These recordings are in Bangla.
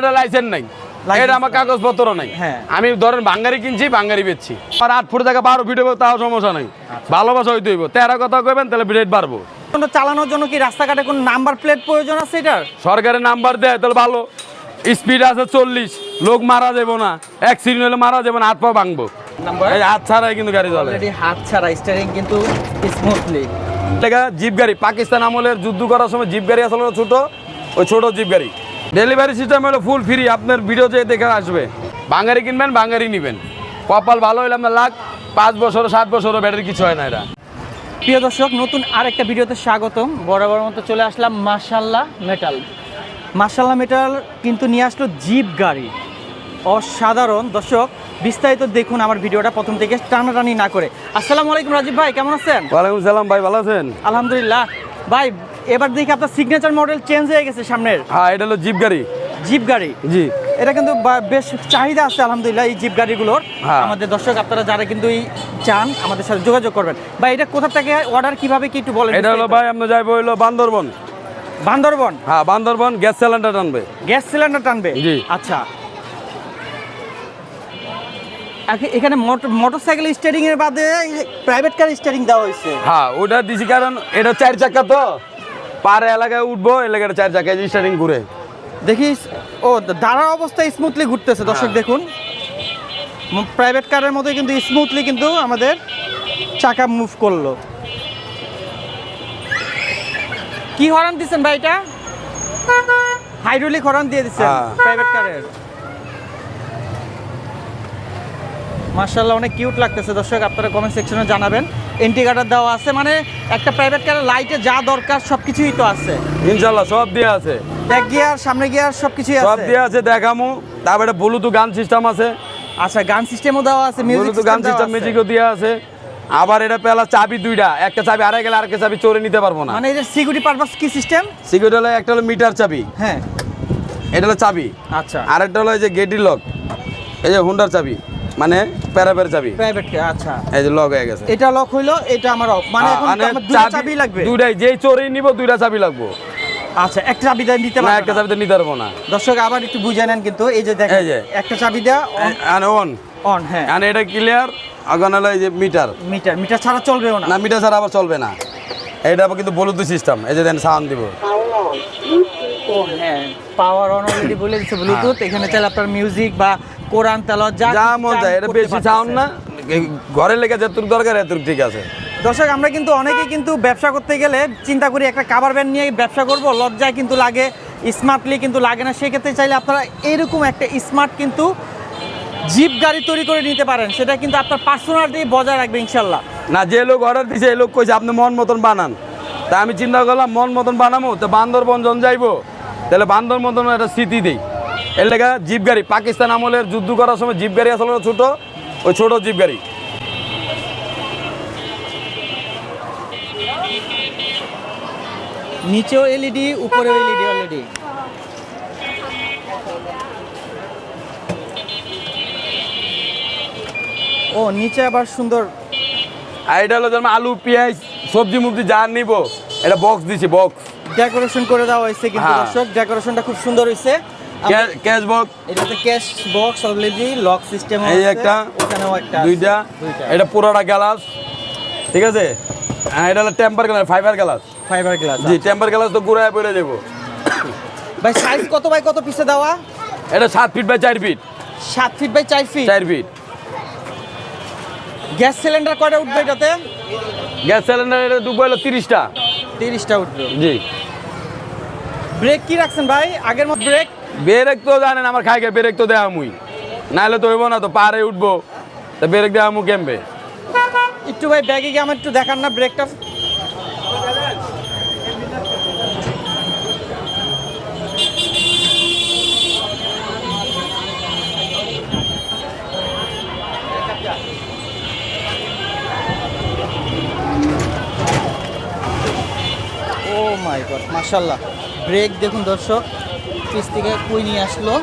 এটা লাইসেন্স নাই। এটা আমার কাগজপত্র নাই। হ্যাঁ। আমি ধরেন বাঙ্গারি কিনছি বাঙ্গারি বেচছি। আর আট ফুট জায়গা বারো ফিট হইব তাও সমস্যা নাই। আচ্ছা। ভালোবাসা হইতে হইব। তেরা কথা কইবেন তাহলে বিরেট বাড়বো। চালানোর জন্য কি রাস্তাঘাটে কোনো নাম্বার প্লেট প্রয়োজন আছে এটার? সরকারের নাম্বার দেয় তাহলে ভালো। স্পিড আছে চল্লিশ। লোক মারা যাব না। অ্যাক্সিডেন্ট হলে মারা যাবে না হাত পা ভাঙবো। হাত ছাড়াই কিন্তু গাড়ি চলে। হাত ছাড়া স্টারিং কিন্তু স্মুথলি জিপ গাড়ি। পাকিস্তান আমলের যুদ্ধ করার সময় জিপ গাড়ি আসলে ছোট ওই ছোট জিপ গাড়ি। ডেলিভারি সিস্টেম হলো ফুল ফ্রি আপনার ভিডিও যে দেখে আসবে। বাঙালি কিনবেন বাঙালি নেবেন। কপাল ভালো হলে আপনার লাখ পাঁচ বছর সাত বছর ব্যাটারি কিছু হয় না এটা প্রিয় দর্শক নতুন আরেকটা ভিডিওতে স্বাগতম। বরাবর মতো চলে আসলাম মার্শাল্লাহ মেটাল মার্শাল্লাহ মেটাল কিন্তু নিয়ে আসলো জিপ গাড়ি। অসাধারণ। দর্শক বিস্তারিত দেখুন আমার ভিডিওটা প্রথম থেকে টানাটানি না করে। আসসালামু আলাইকুম রাজীব ভাই কেমন আছেন? ওয়ালাইকুম সালাম ভাই ভালো আছেন? আলহামদুলিল্লাহ। ভাই এবার দেখি আপনার সিগনেচার মডেল চেঞ্জ হয়ে গেছে সামনের। হ্যাঁ এটা হলো জিপ গাড়ি। জিপ গাড়ি। জি। এটা কিন্তু বেশ চাহিদা আছে আলহামদুলিল্লাহ এই জিপ গাড়িগুলোর। হ্যাঁ। আমাদের দর্শক আপনারা যারা কিন্তু এই চান আমাদের সাথে যোগাযোগ করবেন। বা এটা কোথা থেকে অর্ডার কীভাবে কি একটু বলেন এটা হলো ভাই আমরা যাইবো হইল বান্দরবন। বান্দরবন? হ্যাঁ বান্দরবন গ্যাস সিলিন্ডার টানবে। গ্যাস সিলিন্ডার টানবে? জি। আচ্ছা। এখানে মোটর সাইকেল স্টারিং এর বাদে প্রাইভেট কার স্টারিং দেওয়া হয়েছে। হ্যাঁ ওটা দিছি কারণ এটা চার চাকা তো। পারে এলাকায় উঠবো এলাকাটা চার চাকা স্টারিং ঘুরে। দেখি ও দাঁড়া অবস্থায় স্মুথলি ঘুরতেছে দর্শক হ্যাঁ। দেখুন। প্রাইভেট কারের মতো কিন্তু স্মুথলি কিন্তু আমাদের চাকা মুভ করল। কি হরান দিচ্ছেন ভাই এটা? হাইড্রোলিক হরান দিয়ে দিচ্ছেন হ্যাঁ। প্রাইভেট কারের মার্শাল্লাহ অনেক কিউট লাগতেছে। দর্শক আপনারা কমেন্ট সেকশনে জানাবেন। ইন্ডিকেটার দেওয়া আছে মানে একটা প্রাইভেট কারের লাইটে যা দরকার সব কিছুই তো আছে। ইনশাল্লাহ সব দিয়ে আছে। ব্যাক গিয়ার সামনে গিয়ার সব কিছুই সব আছে। দিয়ে আছে দেখামু। তারপরে ব্লুটুথ গান সিস্টেম আছে। আচ্ছা গান সিস্টেমও দেওয়া আছে মিউজিক গান সিস্টেম মিউজিকও দেওয়া আছে। আবার এটা পেলা চাবি দুইটা একটা চাবি আড়াই গেলে আরেকটা চাবি চোরে নিতে পারব না। মানে এর সিকিউরিটি পারপাস কি সিস্টেম সিকিউরিটি হলো একটা হলো মিটার চাবি। হ্যাঁ। এটা হলো চাবি। আচ্ছা। আরেকটা হলো এই যে গেটি লক এই যে হুন্ডার চাবি। মানে প্যারাপের চাবি। প্রাইভেট আচ্ছা। এই যে লক হয়ে গেছে। এটা লক হইল এটা আমার off। মানে এখন মানে আমার দুটো চাবি লাগবে। দুইটাই যেই চোরেই নিব দুইটা চাবি লাগবো। আচ্ছা একটা চাবি দিয়ে নিতে না একটা না। চাবিতে নিতে পারব না। দর্শক আবার একটু বুঝে নেন কিন্তু এই যে দেখেন এই যে। একটা চাবি দেওয়া আর অন অন হ্যাঁ। আর এটা ক্লিয়ার আগান হলো এই যে মিটার মিটার মিটার ছাড়া চলবেও না। না মিটার ছাড়া আবার চলবে না। এটা আবার কিন্তু ব্লুটুথ সিস্টেম এই যে দেন সাউন্ড দিব। ও হ্যাঁ। পাওয়ার অন অলরেডি বলে দিচ্ছে ব্লুটুথ এখানে চাইলে আপনার মিউজিক বা কোরআন তেলাওয়াত যা যা মন এটা বেশি সাউন্ড না। ঘরে লেগে যতটুক দরকার এতটুক ঠিক আছে। দর্শক আমরা কিন্তু অনেকেই কিন্তু ব্যবসা করতে গেলে চিন্তা করি একটা কাবার ব্যান্ড নিয়ে ব্যবসা করব লজ্জায় কিন্তু লাগে স্মার্টলি কিন্তু লাগে না। সেক্ষেত্রে চাইলে আপনারা এরকম একটা স্মার্ট কিন্তু জিপ গাড়ি তৈরি করে নিতে পারেন। সেটা কিন্তু আপনার পার্সোনালিটি বজায় রাখবে ইনশাল্লাহ। না যে লোক অর্ডার দিছে এই লোক কইছে আপনি মন মতন বানান। তা আমি চিন্তা করলাম মন মতন বানাবো তো বান্দরবন জন যাইবো তাহলে বান্দর মতন একটা স্মৃতি দেই। এর লেগে জিপ গাড়ি পাকিস্তান আমলের যুদ্ধ করার সময় জিপ গাড়ি আসলে ছোট ওই ছোট জিপ গাড়ি। নিচেও এলইডি উপরেও এলইডি অলরেডি ও নিচে আবার সুন্দর। আর এটা হলো যেমন আলু পেঁয়াজ সবজি মুবজি যা নিব এটা বক্স দিছি বক্স ডেকোরেশন করে দেওয়া হয়েছে কিন্তু হ্যাঁ। দর্শক ডেকোরেশনটা খুব সুন্দর হয়েছে ক্যাশ বক্স এটাতে cash box already lock system এই একটা ওখানেও একটা দুইটা। এটা পুরোটা গ্লাস ঠিক আছে? হ্যাঁ এটা হলো temper glass fibre glass fibre glass জি টেম্পার গ্লাস তো পড়ে যাব। ভাই সাইজ কত বাই কত পিসে দেওয়া? এটা সাত ফিট বাই চার ফিট সাত ফিট বাই চার ফিট চার ফিট গ্যাস সিলিন্ডার কয়টা উঠবে এটাতে? গ্যাস সিলিন্ডার এটা ডুবো হলো তিরিশটা। তিরিশটা উঠবে। জি। ব্রেক কি রাখছেন ভাই? আগের মতো ব্রেক বেরেক তো জানেন আমার খাইকে বেরেক তো দেওয়া মুই। নাহলে তো হইব না তো পারে উঠবো। তো বেরেক দেওয়া মু কেমবে? একটু ভাই, ব্যাগে গিয়ে আমার একটু দেখান না ব্রেকটা ও মাই গড মাশাল্লাহ ব্রেক দেখুন দর্শক। পিস থেকে কুই নিয়ে আসলো?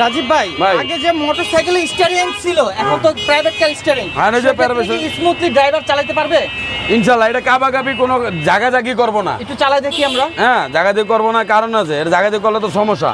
রাজীব ভাই। আগে যে মোটরসাইকেলে স্টিয়ারিং ছিল এখন তো প্রাইভেট কার স্টিয়ারিং হ্যাঁ, যে স্মুথলি ড্রাইভার চালাতে পারবে? ইনশাল্লাহ এটা কাবা কাবি কোনো জায়গা জাগি করব না। একটু চালাই দেখি আমরা। হ্যাঁ জায়গা দিয়ে করব না কারণ আছে এটা জায়গা দিয়ে করলে তো সমস্যা।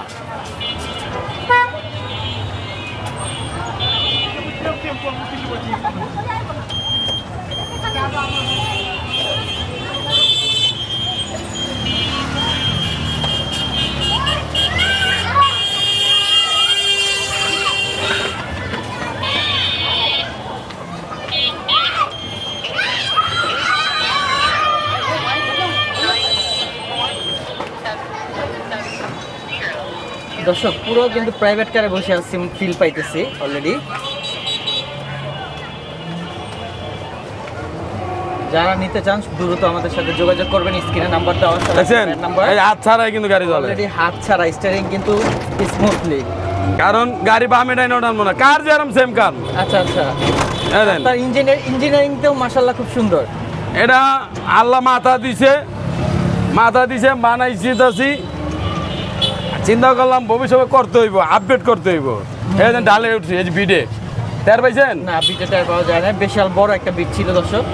দর্শক পুরো কিন্তু প্রাইভেট কারে বসে আছি ফিল পাইতেছি অলরেডি যারা নিতে চান দ্রুত আমাদের সাথে যোগাযোগ করবেন স্ক্রিনে নাম্বার দেওয়া আছে নাম্বার এই হাত ছাড়াই কিন্তু গাড়ি চলে। অলরেডি হাত ছাড়া স্টিয়ারিং কিন্তু স্মুথলি কারণ গাড়ি বামে ডাইনে ওঠানো না কার যেরকম সেম কার আচ্ছা আচ্ছা। তার ইঞ্জিনিয়ার ইঞ্জিনিয়ারিংতেও মাশাল্লাহ খুব সুন্দর। এটা আল্লাহ মাথা দিছে। মাথা দিছে বানাইছি তাছি চিন্তা করলাম ভবিষ্যতে করতে হইব আপডেট করতে হইব। এই ডালে উঠছি এই যে ভিডে তের পাইছেন? না বিটে টায়ার পাওয়া যায় না। বিশাল বড় একটা বিট ছিল দর্শক।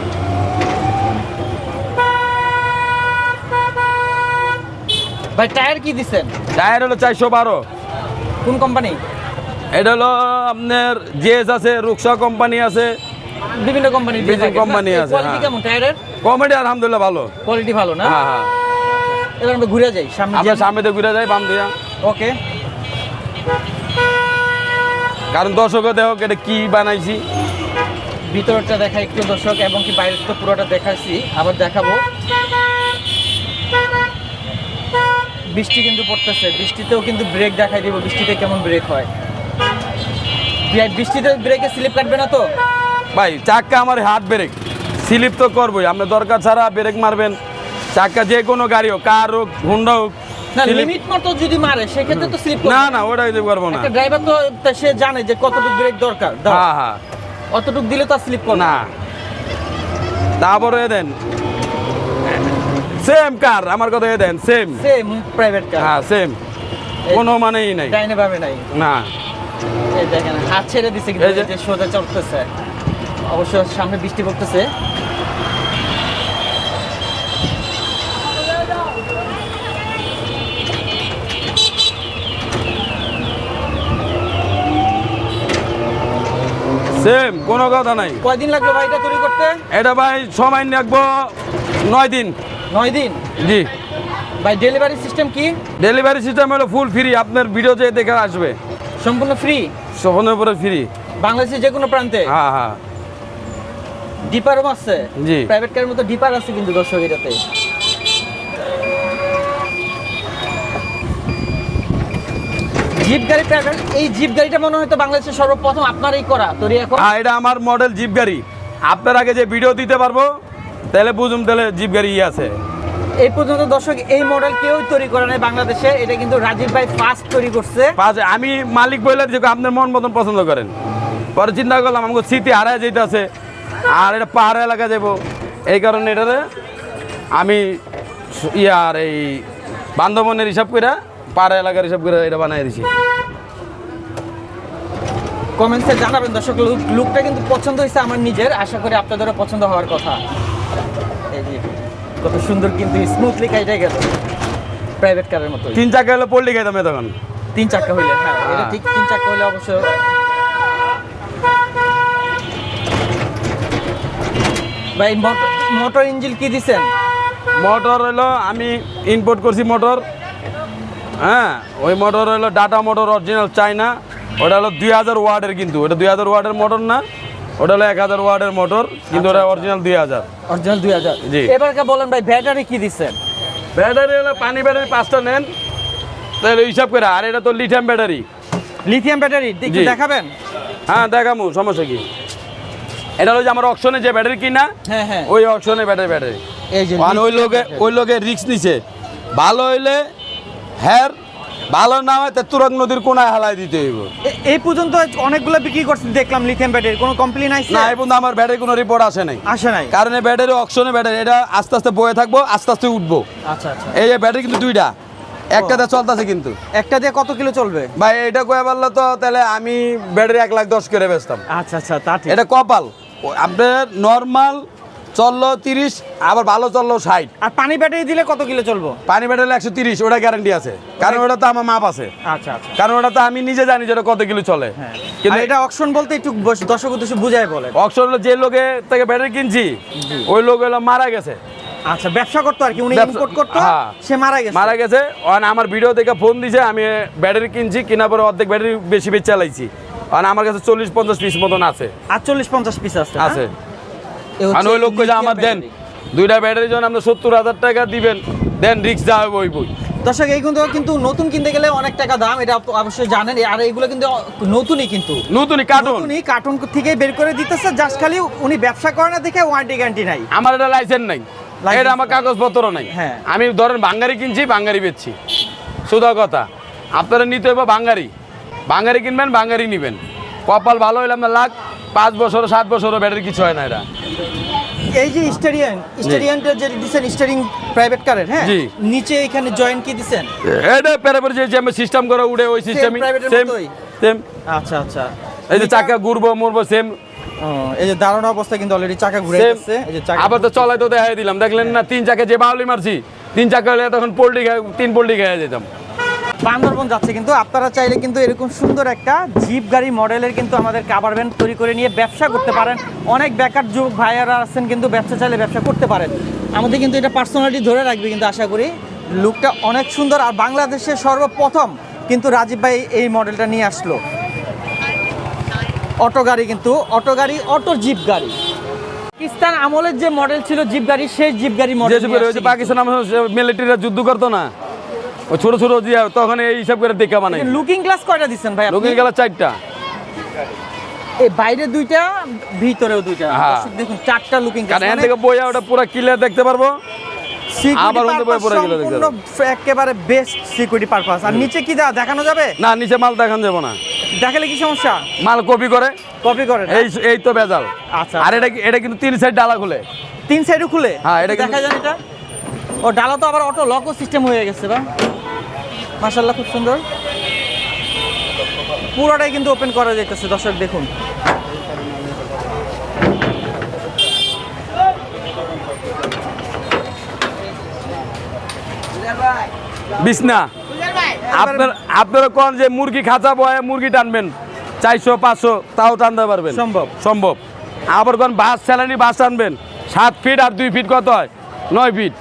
ভাই টায়ার কি দিছেন? টায়ার হলো চারশো বারো। কোন কোম্পানি এটা হলো আপনার জেস আছে রুকসা কোম্পানি আছে। বিভিন্ন কোম্পানি company আছে, কোয়ালিটি হ্যাঁ। কেমন টায়ারের? কমেডি আলহামদুলিল্লাহ ভালো। কোয়ালিটি ভালো না? হ্যাঁ হ্যাঁ। এবার আমরা ঘুরে যাই সামনে আমরা সামনে দিয়ে ঘুরে যাই বাম দিয়া। ওকে। কারণ দর্শকও দেখো এটা কি বানাইছি। ভিতরটা দেখা একটু দর্শক এবং কি বাইরের তো পুরোটা দেখাচ্ছি আবার দেখাবো। বৃষ্টি কিন্তু পড়তেছে বৃষ্টিতেও কিন্তু ব্রেক দেখাই দিব বৃষ্টিতে কেমন ব্রেক হয়। বৃষ্টিতে ব্রেকে স্লিপ কাটবে না তো? ভাই চাক্কা আমার হাত ব্রেক স্লিপ তো করবোই আপনি দরকার ছাড়া ব্রেক মারবেন। চাক্কা যে কোনো গাড়ি হোক কার হোক হুন্ডা হোক লিমিট মতো যদি মারে সেক্ষেত্রে তো স্লিপ না না ওটা দিতে পারব না। ড্রাইভার তো সে জানে যে কতটুকু ব্রেক দরকার। হ্যাঁ হ্যাঁ। অতটুকু দিলে তো স্লিপ না। তারপরে দেন। সেম কার আমার কথা এ then same same private car হ্যাঁ সেম কোনো মানেই নাই। ডাইনে নাই। না। এই দেখেন হাত ছেড়ে দিছে কিন্তু এই যে- সোজা অবশ্য সামনে বৃষ্টি পড়তেছে। সেম কোনো কথা নাই। কয়দিন লাগল ভাই এটা তৈরি করতে? এটা ভাই সময় রাখব নয় দিন। নয় দিন? জি। ভাই ডেলিভারি সিস্টেম কি? ডেলিভারি সিস্টেম হলো ফুল ফ্রি আপনার ভিডিও যে দেখে আসবে। সম্পূর্ণ ফ্রি সফনের উপরে ফ্রি বাংলাদেশের যে কোনো প্রান্তে? হ্যাঁ হ্যাঁ। ডিপারও আছে? জি। প্রাইভেট কারের মতো ডিপার আছে কিন্তু দর্শক এটাতে। জিপ গাড়ি এই জিপ গাড়িটা মনে হয় তো বাংলাদেশের সর্বপ্রথম আপনারই করা। তৈরি এখন? হ্যাঁ এটা আমার মডেল জিপ গাড়ি। আপনার আগে যে ভিডিও দিতে পারব তাহলে বুঝুম তাহলে জিপ গাড়ি ইয়ে আছে। এই পর্যন্ত দর্শক এই মডেল কেউ তৈরি করে নাই বাংলাদেশে। এটা কিন্তু রাজীব ভাই ফার্স্ট তৈরি করছে। আমি মালিক বললে যে আপনার মন মতন পছন্দ করেন। পরে চিন্তা করলাম আমাকে স্মৃতি হারায় যেতে আছে। আর এটা পাহাড় এলাকা যাব এই কারণে এটারে আমি ইয়ার এই বান্ধবনের হিসাব করে পাহাড় এলাকার হিসাব করে এটা বানাই দিছি। কমেন্টসে জানাবেন দর্শক লুক লুকটা কিন্তু পছন্দ হয়েছে আমার নিজের আশা করি আপনাদেরও পছন্দ হওয়ার কথা। এই যে কত সুন্দর কিন্তু স্মুথলি কাইটাই গেল। প্রাইভেট কারের মতো তিন চাকা হলে পল্লি খাইতাম তখন। তিন চাক্কা হইলে হ্যাঁ এটা। ঠিক তিন চাক্কা হইলে অবশ্য। ভাই মোটর ইঞ্জিন কি দিছেন? মোটর হলো আমি ইম্পোর্ট করছি মোটর। হ্যাঁ ওই মোটর হলো ডাটা মোটর অরিজিনাল চাইনা ওটা হলো দুই হাজার ওয়ার্ডের কিন্তু ওটা দুই হাজার ওয়ার্ডের মোটর না ওটা হলো এক হাজার ওয়ার্ডের মোটর কিন্তু ওটা অরিজিনাল দুই হাজার। অরিজিনাল দুই হাজার। জি। এবার কে বলেন ভাই ব্যাটারি কি দিচ্ছেন ব্যাটারি হলো পানি ব্যাটারি পাঁচটা নেন। তাহলে হিসাব করে আর এটা তো লিথিয়াম ব্যাটারি লিথিয়াম ব্যাটারি। দেখাবেন? হ্যাঁ দেখামু সমস্যা কি? এটা হলো যে আমার অকশনে যে ব্যাটারি কিনা হ্যাঁ হ্যাঁ। ওই অকশনে ব্যাটারি ব্যাটারি এই যে মানে ওই লোকে ওই লোকে রিক্স নিছে। ভালো হইলে হ্যার ভালো না হয় তা তুরক নদীর কোনায় হালাই দিতে হইব। এই পর্যন্ত অনেকগুলো বিক্রি করছেন দেখলাম লিথিয়াম ব্যাটারি কোনো কমপ্লেন আইছে? না এই পর্যন্ত আমার ব্যাটারি কোনো রিপোর্ট আসে নাই। আসে নাই? কারণ এই ব্যাটারি অকশনে ব্যাটারি এটা আস্তে আস্তে বয়ে থাকব আস্তে আস্তে উঠবো। আচ্ছা আচ্ছা। এই যে ব্যাটারি কিন্তু দুইটা একটাতে চলতেছে কিন্তু। একটা দিয়ে কত কিলো চলবে? ভাই এটা কয়ে বলল তো তাহলে আমি ব্যাটারি এক লাখ দশ করে বেচতাম। আচ্ছা আচ্ছা তা এটা কপাল। আপনার নর্মাল চলল তিরিশ আবার ভালো চলল ষাট। আর পানি ব্যাটারি দিলে কত কিলো চলবো? পানি ব্যাটারি একশো তিরিশ ওটা গ্যারান্টি আছে। কারণ ওটা তো আমার মাপ আছে। আচ্ছা আচ্ছা। কারণ ওটা তো আমি নিজে জানি যে ওটা কত কিলো চলে। হ্যাঁ। কিন্তু এটা অকশন বলতে একটু দর্শক উদ্দেশ্যে বুঝাই বলেন অক্সর হলো যে লোকে থেকে ব্যাটারি কিনছি ওই লোক হলো মারা গেছে। আচ্ছা ব্যবসা করতো আর কি উনি ইম্পোর্ট করতো হ্যাঁ। সে মারা গেছে। মারা গেছে। আর আমার ভিডিও দেখে ফোন দিছে আমি ব্যাটারি কিনছি কেনার পরে অর্ধেক ব্যাটারি বেশি বেশি চালাইছি। আর আমার কাছে চল্লিশ পঞ্চাশ পিস মতন আছে। আর চল্লিশ পঞ্চাশ পিস আছে? আছে। আর ওই লোক কইছে আমার দেন। দুইটা ব্যাটারির জন্য আপনি সত্তর হাজার টাকা দিবেন। দেন রিক্স যা হবে ওই বই দর্শক এই কিন্তু কিন্তু নতুন কিনতে গেলে অনেক টাকা দাম এটা অবশ্যই জানেন। আর এগুলো কিন্তু নতুনই কিন্তু। নতুনই কার্টুন নতুনই কার্টুন থেকে বের করে দিতেছে জাস্ট খালি উনি ব্যবসা করে না দেখে ওয়ারেন্টি গ্যারান্টি নাই। আমার এটা লাইসেন্স নাই। এটা আমার নাই। কাগজপত্র নাই। হ্যাঁ। আমি ধরেন বাঙ্গারি কিনছি বাঙ্গারি বেচছি। শুধু কথা আপনারা নিতে হবে বাঙ্গারি। বাঙ্গারি কিনবেন বাঙ্গারি নিবেন। কপাল ভালো হইলে আপনার লাখ পাঁচ বছর সাত বছরও ব্যাটারি কিছু হয় না এটা এই যে স্টেরিয়ান স্টেরিয়ানটা যে দিছেন স্টিয়ারিং প্রাইভেট কারের হ্যাঁ। নিচে এখানে জয়েন্ট কি দিছেন? এটা যে আমি সিস্টেম করে উড়ে ওই সিস্টেমই সেম সেম আচ্ছা আচ্ছা। এই যে চাকা ঘুরবো মরবো সেম এই যে দাঁড়ানো অবস্থা কিন্তু অলরেডি চাকা ঘুরে যাচ্ছে। এই যে চাকা আবার তো চলাই তো দেখাই দিলাম। দেখলেন না তিন চাকা যে বাউলি মারছি তিন চাকা হলে তখন পোল্ট্রি তিন পোল্ট্রি খেয়ে যেতাম। বান্দরবন যাচ্ছে কিন্তু আপনারা চাইলে কিন্তু এরকম সুন্দর একটা জিপ গাড়ি মডেলের কিন্তু আমাদের কাভার ভ্যান তৈরি করে নিয়ে ব্যবসা করতে পারেন। অনেক বেকার যুবক ভাইয়ারা আছেন কিন্তু ব্যবসা চাইলে ব্যবসা করতে পারেন। আমাদের কিন্তু এটা পার্সোনালিটি ধরে রাখবে কিন্তু আশা করি লুকটা অনেক সুন্দর আর বাংলাদেশের সর্বপ্রথম কিন্তু রাজীব ভাই এই মডেলটা নিয়ে আসলো। অটো গাড়ি কিন্তু অটো গাড়ি অটো জিপ গাড়ি। পাকিস্তান আমলের যে মডেল ছিল জিপ গাড়ি সেই জিপ গাড়ি মডেল পাকিস্তান মিলিটারিরা যুদ্ধ করতো না। ওই ছোট ছোট দিয়ে তখন এই হিসাব করে দেখা বানাই। লুকিং গ্লাস কয়টা দিচ্ছেন ভাই? লোকে গেল চারটা। এই বাইরে দুইটা ভিতরেও দুইটা। হ্যাঁ। দেখুন চারটা লুকিং কারণ এখান থেকে বইয়া ওটা পুরো ক্লিয়ার দেখতে পারব। আবার অন্য বইয়ে পড়ে গেলে দেখতে একেবারে বেস্ট সিকিউরিটি পারপাস আর নিচে কি দেখানো যাবে? না নিচে মাল দেখান যাব না। দেখালে কি সমস্যা? মাল কপি করে। কপি করে এই এই তো বেজাল আচ্ছা। আর এটা এটা কিন্তু তিন সাইড ডালা খুলে। তিন সাইডও খুলে? হ্যাঁ, এটা দেখা যায় এটা। ও ডালা তো আবার অটো লকও সিস্টেম হয়ে গেছে বা? মাশাল্লাহ খুব সুন্দর। পুরোটাই কিন্তু ওপেন করা যাইতেছে দর্শক দেখুন। বিছনা। আপনার আপনারা কোন যে মুরগি খাঁচা বয়ে মুরগি টানবেন চারশো পাঁচশো তাও টানতে পারবেন। সম্ভব। সম্ভব। আবার কোন বাস স্যালারি বাস টানবেন সাত ফিট আর দুই ফিট কত হয়? নয় ফিট।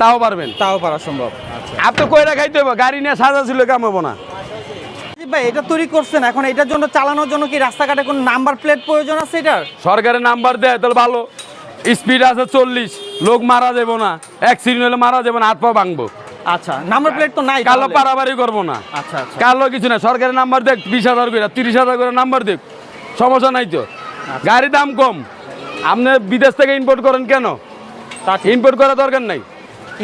তাও পারবেন? তাও পারা সম্ভব। আপনি কয়টা খাইতে হবে গাড়ি নিয়ে সাজা ছিল কামাবো না। ভাই এটা তৈরি করছেন। এখন এটার জন্য চালানোর জন্য কি রাস্তাঘাটে কোনো নাম্বার প্লেট প্রয়োজন আছে এটার? সরকারের নাম্বার দেয় তাহলে ভালো। স্পিড আছে চল্লিশ লোক মারা যাব না। অ্যাক্সিডেন্ট হলে মারা যাব না হাত পা ভাঙবো। আচ্ছা নাম্বার প্লেট তো নাই কালো। পারাবারি করব না। আচ্ছা আচ্ছা। কালো কিছু না সরকারের নাম্বার দেখ বিশ হাজার করে তিরিশ হাজার করে নাম্বার দেখ। সমস্যা নাই তো। গাড়ির দাম কম। আপনি বিদেশ থেকে ইম্পোর্ট করেন কেন? তা ইম্পোর্ট করা দরকার নাই।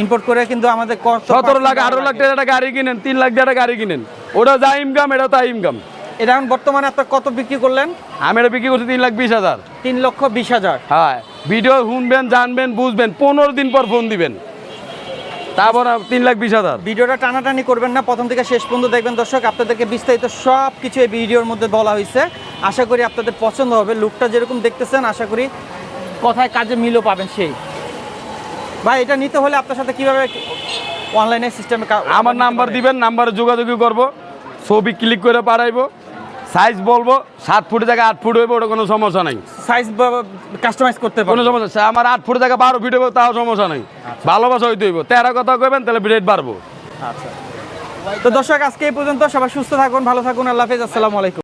ইম্পোর্ট করে কিন্তু আমাদের সতেরো লাখ আঠারো লাখ? টাকা একটা গাড়ি কিনেন তিন লাখ টাকা গাড়ি কিনেন। ওটা যা ইনকাম এটা তাই ইনকাম এটা এখন বর্তমানে আপনার কত বিক্রি করলেন? আমি এটা বিক্রি করছি তিন লাখ বিশ হাজার। তিন লক্ষ বিশ হাজার। হ্যাঁ ভিডিও শুনবেন জানবেন বুঝবেন পনেরো দিন পর ফোন দিবেন। তারপর তিন লাখ বিশ হাজার। ভিডিওটা টানাটানি করবেন না প্রথম থেকে শেষ পর্যন্ত দেখবেন। দর্শক আপনাদেরকে বিস্তারিত সব কিছু এই ভিডিওর মধ্যে বলা হয়েছে। আশা করি আপনাদের পছন্দ হবে। লুকটা যেরকম দেখতেছেন আশা করি কথায় কাজে মিলও পাবেন সেই। ভাই এটা নিতে হলে আপনার সাথে কীভাবে অনলাইনে সিস্টেমে আমার নাম্বার দিবেন নাম্বারে যোগাযোগ করব ছবি ক্লিক করে পাঠাইবো সাইজ বলব সাত ফুট জায়গায় আট ফুট হইব ওটা কোনো সমস্যা নাই। সাইজ কাস্টমাইজ করতে কোনো সমস্যা। আমার আট ফুট জায়গায় বারো ফিট হইব তাও সমস্যা নাই। ভালোবাসা হইতে হইব তেরো কথা কইবেন তাহলে রেট বাড়বো। আচ্ছা। তো দর্শক আজকে এই পর্যন্ত সবাই সুস্থ থাকুন ভালো থাকুন আল্লাহ হাফেজ আসসালামু আলাইকুম।